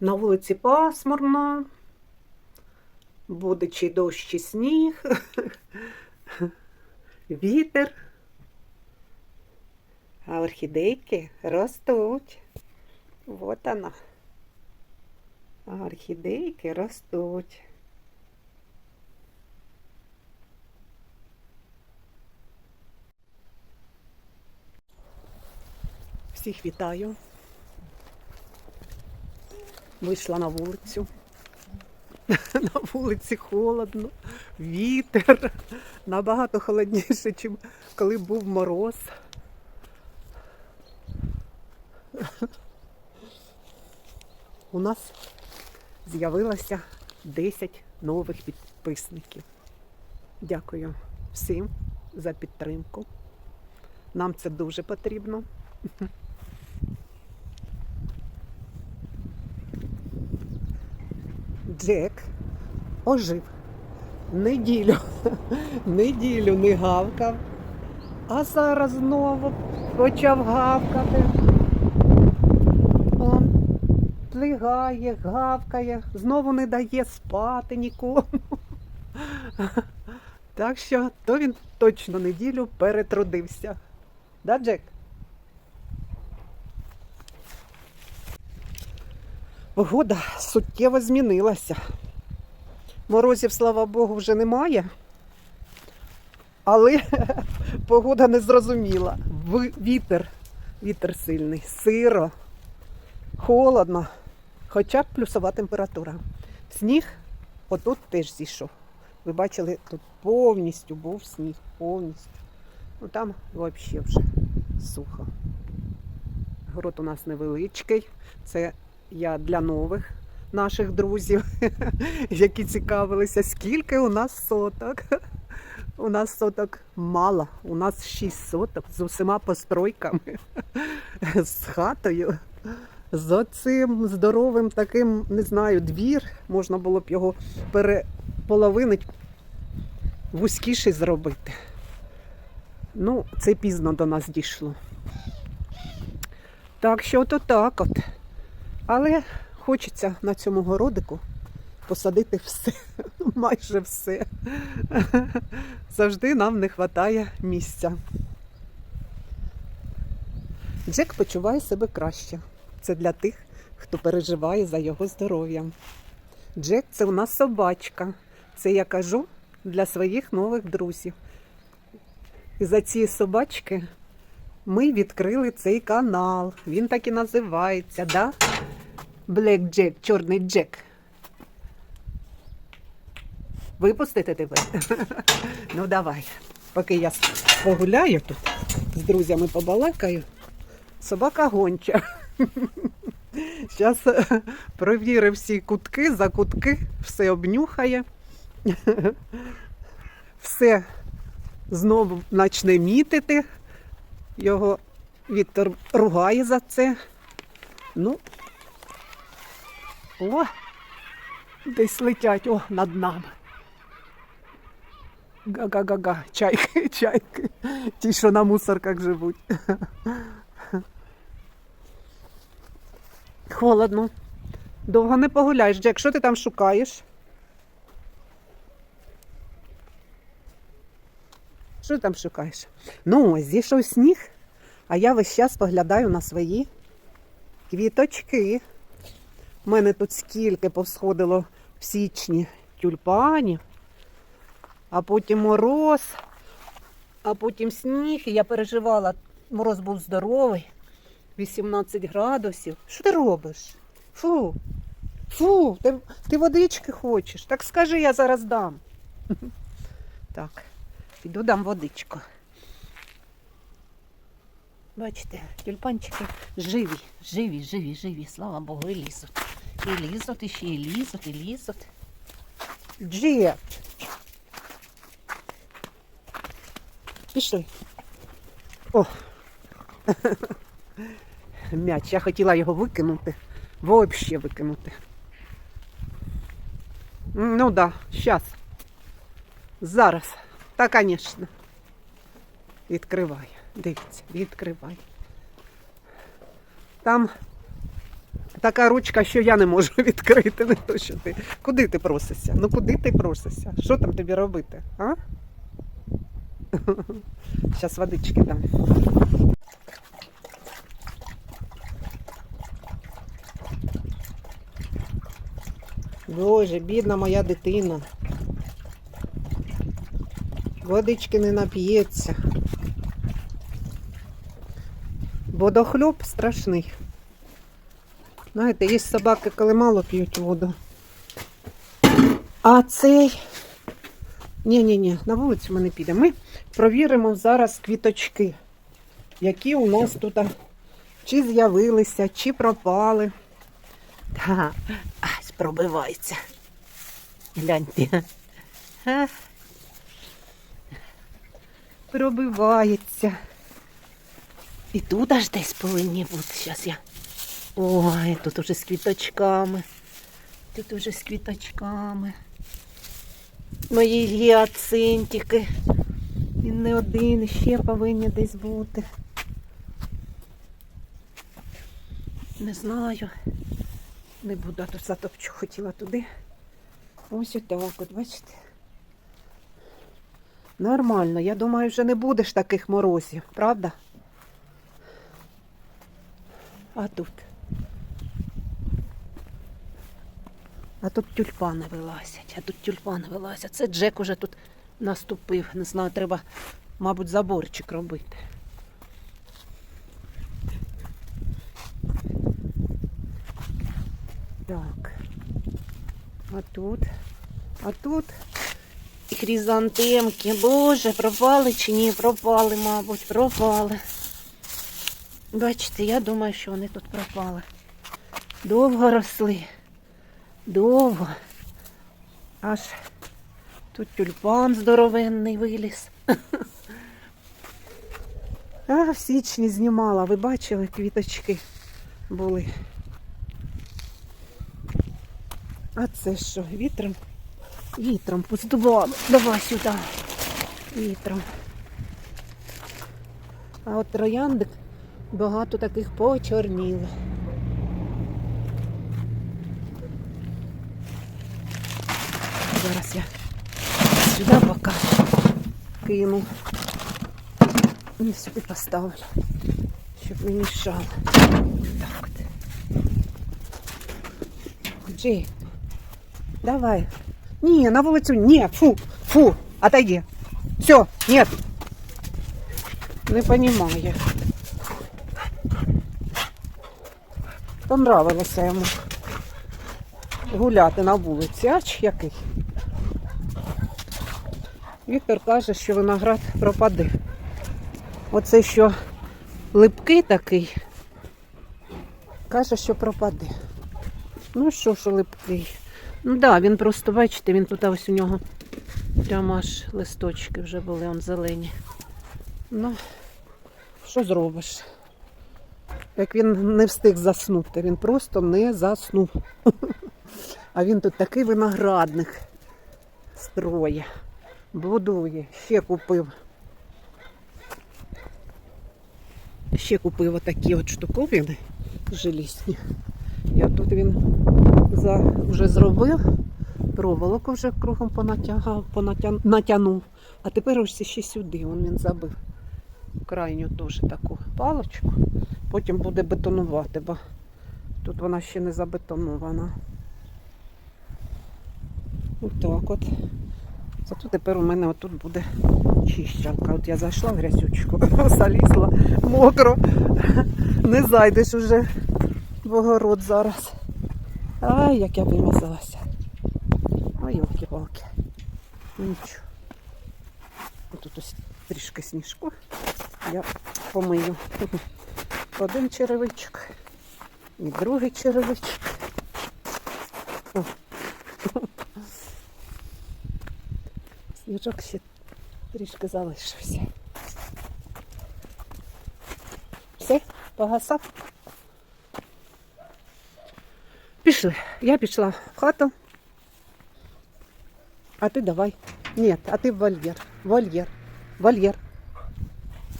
На вулиці пасмурно, буде чи дощ, чи сніг, вітер. А орхідейки ростуть. Вот она. А орхідейки ростуть. Всіх вітаю. Вийшла на вулицю. На вулиці холодно, вітер. Набагато холодніше, ніж коли був мороз. У нас з'явилося 10 нових підписників. Дякую всім за підтримку. Нам це дуже потрібно. Джек ожив. Неділю, неділю не гавкав, а зараз знову почав гавкати. Он плигає, гавкає, знову не дає спати нікому. Так що то він точно неділю перетрудився. Да, Джек? Погода суттєво змінилася. Морозів, слава Богу, вже немає. Але погода не зрозуміла. Вітер, вітер сильний, сиро, холодно, хоча б плюсова температура. Сніг отут теж зійшов. Ви бачили, тут повністю був сніг, повністю. Ну там взагалі вже сухо. Город у нас невеличкий. Це я для нових наших друзів, які цікавилися, скільки у нас соток. У нас соток мало, у нас 6 соток з усіма постройками, з хатою, з оцим здоровим таким, не знаю, двір. Можна було б його переполовинить, вузькіший зробити. Ну, це пізно до нас дійшло. Так що то так от. Але хочеться на цьому городику посадити все, майже все. Завжди нам не вистачає місця. Джек почуває себе краще. Це для тих, хто переживає за його здоров'ям. Джек це у нас собачка. Це я кажу для своїх нових друзів. І за ці собачки ми відкрили цей канал. Він так і називається, да? Блек Джек, чорний Джек. Випустити тебе? ну давай. Поки я погуляю тут, з друзями побалакаю. Собака гонча. Зараз провірив всі кутки, за кутки, все обнюхає. все знову почне мітити. Його Віктор ругає за це. Ну, о, десь летять, о, над нами. Га-га-га-га, чайки, чайки. Ті, що на мусорках живуть. Холодно. Довго не погуляєш, Джек, що ти там шукаєш? Що ти там шукаєш? Ну, ось зійшов сніг, а я весь час поглядаю на свої квіточки. У мене тут скільки повсходило в січні тюльпанів, а потім мороз, а потім сніг. І я переживала, мороз був здоровий, 18 градусів. Що ти робиш? Фу, фу, ти, ти водички хочеш. Так скажи, я зараз дам. Так, піду дам водичку. Бачите, тюльпанчики живі, живі, живі, живі, слава Богу, і лізуть. І лізуть, і ще і лізуть, і лізуть. Джет. Пішли. О. М'яч. Я хотіла його викинути. Взагалі викинути. Ну да, зараз. Зараз. Та, звісно. Відкривай. Дивіться, відкривай. Там така ручка, що я не можу відкрити, не то що ти. Куди ти просишся? Ну куди ти просишся? Що там тобі робити? А? Зараз водички дам. Боже, бідна моя дитина. Водички не нап'ється. Водохльоп страшний. Знаєте, є собаки, коли мало п'ють воду. А цей. Ні-ні-ні, на вулицю ми не підемо. Ми провіримо зараз квіточки, які у нас тут чи з'явилися, чи пропали. Та, ась пробивається. Гляньте. А. Пробивається. І тут аж десь повинні бути. Зараз я. Ой, тут уже з квіточками. Тут уже з квіточками. Мої гіацинтики. Він не один, ще повинні десь бути. Не знаю. Не буду, а то затопчу, хотіла туди. Ось отак, от бачите. Нормально, я думаю, вже не будеш таких морозів, правда? А тут. А тут тюльпани вилазять, а тут тюльпани вилазять. Це Джек уже тут наступив. Не знаю, треба, мабуть, заборчик робити. Так. А тут. А тут хризантемки. Боже, пропали чи ні? Пропали, мабуть, пропали. Бачите, я думаю, що вони тут пропали. Довго росли. Довго. Аж тут тюльпан здоровенний виліз. А, в січні знімала, ви бачили, квіточки були. А це що, вітром? Вітром поздувало. Давай сюди. Вітром. А от трояндик багато таких почорніло. Зараз я сюди поки кину. І сюди поставлю, щоб не мішало. Так от. Джей, давай. Не, на вулицю, не, фу, фу, отойди. Все, нет. Не понимаю. Понравилося йому гуляти на вулиці, ач який. Віктор каже, що виноград пропаде. Оце що липкий такий, каже, що пропаде. Ну що ж липкий? Ну так, да, він просто, бачите, він тут ось у нього прямо аж листочки вже були, он зелені. Ну, що зробиш? Як він не встиг заснути, він просто не заснув. А він тут такий виноградник строє, будує, ще купив. Ще купив отакі от штуковини желісні. І тут він за, вже зробив, проволоку вже кругом понатягав, понатя, натягнув. А тепер ось ще сюди он він забив. Крайню теж таку паличку. Потім буде бетонувати, бо тут вона ще не забетонована. Отак от. Зато тепер у мене отут буде чищалка. От я зайшла в грязючку, залізла мокро. Не зайдеш уже в огород зараз. Ай, як я вимазалася. Ой, йолки-палки. Ну нічого. Тут ось трішки сніжку. Я помию. Один черевичок і другий черевичок. Сніжок ще трішки залишився. Все, погасав. Пішли. Я пішла в хату. А ти давай. Ні, а ти в вольєр. Вольєр. Вольєр.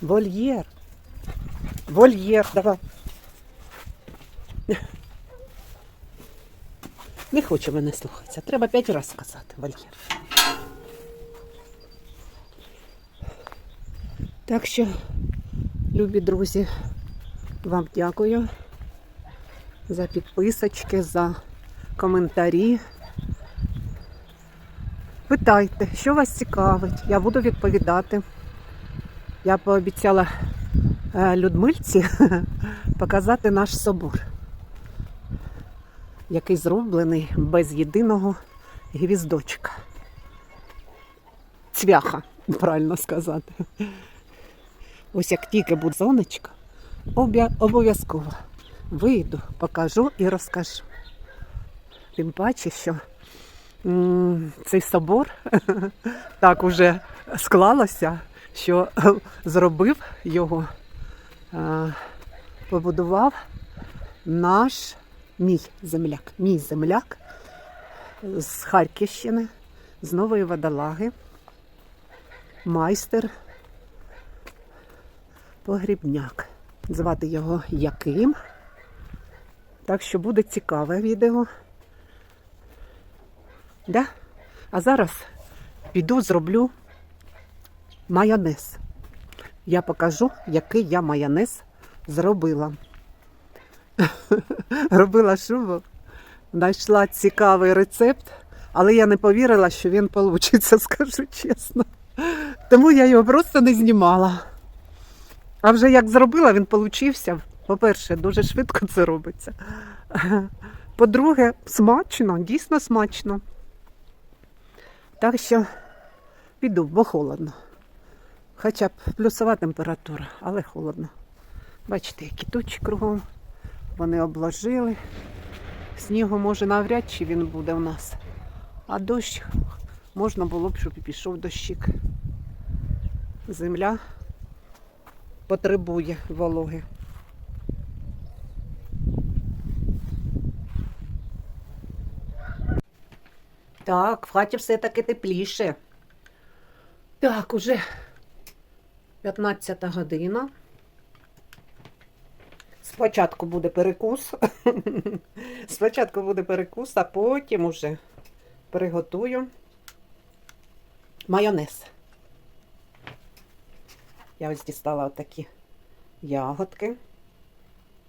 Вольєр. Вольєр, давай. Не хоче мене слухатися. Треба п'ять разів сказати, Вальєр. Так що, любі друзі, вам дякую за підписочки, за коментарі. Питайте, що вас цікавить, я буду відповідати. Я пообіцяла е, Людмильці показати наш собор, який зроблений без єдиного гвіздочка. Цвяха, правильно сказати. Ось як тільки буде сонечко, обов'язково вийду, покажу і розкажу. Тим паче, що цей собор так уже склалося, що зробив його, побудував наш мій земляк. Мій земляк з Харківщини, з Нової Водолаги, майстер погрібняк. Звати його Яким. Так що буде цікаве відео. Да? А зараз піду зроблю майонез. Я покажу, який я майонез зробила. Робила шубу, знайшла цікавий рецепт, але я не повірила, що він вийде, скажу чесно. Тому я його просто не знімала. А вже як зробила, він получився. По-перше, дуже швидко це робиться. По-друге, смачно, дійсно смачно. Так що піду, бо холодно. Хоча б плюсова температура, але холодно. Бачите, які тучі кругом. Вони обложили. Снігу може навряд чи він буде у нас. А дощ можна було б, щоб і пішов дощик. Земля потребує вологи. Так, в хаті все-таки тепліше. Так, уже 15 година. Спочатку буде перекус. Спочатку буде перекус, а потім уже приготую майонез. Я ось дістала отакі ягодки.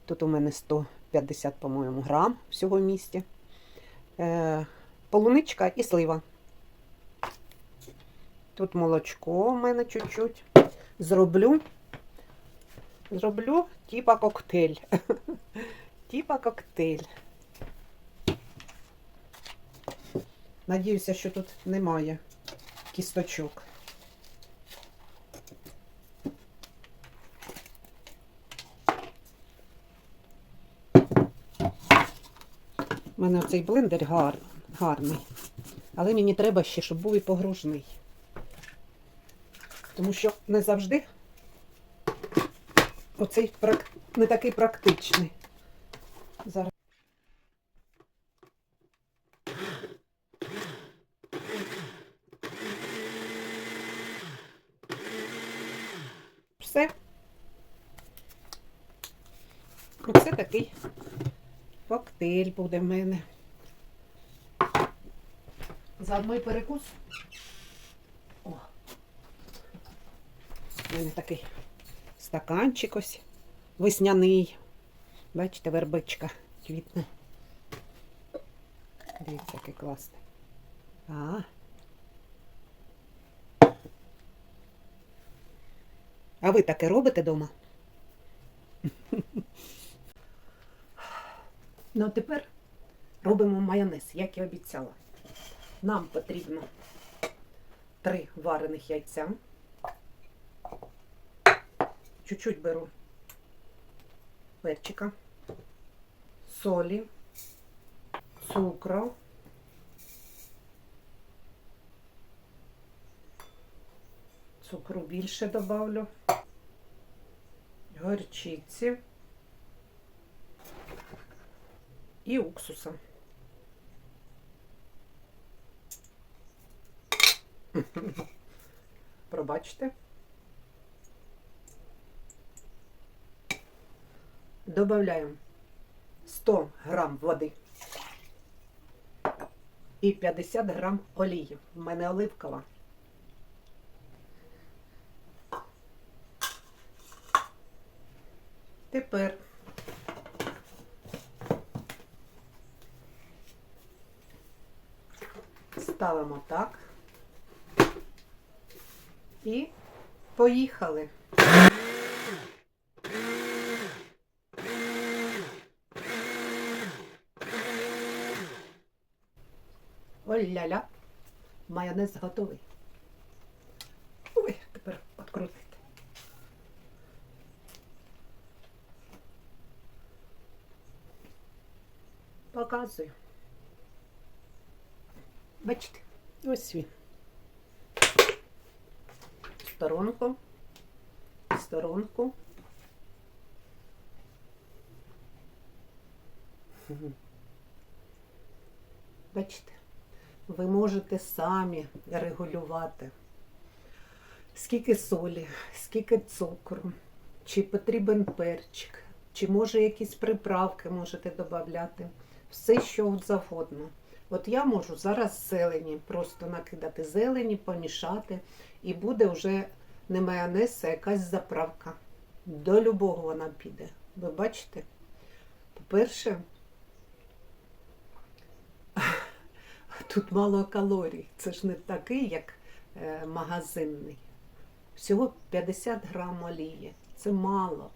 Тут у мене 150, по-моєму, грам всього в місті. Е, полуничка і слива. Тут молочко у мене чуть-чуть. Зроблю. Зроблю типа коктейль. типа коктейль. Надіюся, що тут немає кісточок. У мене оцей блендер гар, гарний. Але мені треба ще, щоб був і погружний. Тому що не завжди оцей не такий практичний. Зараз. Все. Оце такий коктейль буде в мене. Заодно й перекус. О. У мене такий стаканчик ось весняний. Бачите, вербичка квітне. Дивіться, який класний. А. А ви таке робите вдома? Ну, а тепер робимо майонез, як і обіцяла. Нам потрібно три варених яйця. Чуть-чуть беру перчика, солі, цукру. Цукру більше добавлю. Горчиці. І уксуса. Пробачте. Добавляємо 100 грам води. і 50 грам олії. У мене оливкова. Тепер ставимо так. І поїхали. Ой-ля-ля, майонез готовий. Ой, тепер відкрутити. Показую. Бачите, ось він. Сторонку, сторонку. Бачите, ви можете самі регулювати, скільки солі, скільки цукру, чи потрібен перчик, чи може якісь приправки можете додати. Все, що завгодно. От я можу зараз зелені, просто накидати зелені, помішати, і буде вже не майонез, а якась заправка. До любого вона піде. Ви бачите? По-перше, тут мало калорій. Це ж не такий, як е, магазинний. Всього 50 грам олії. Це мало.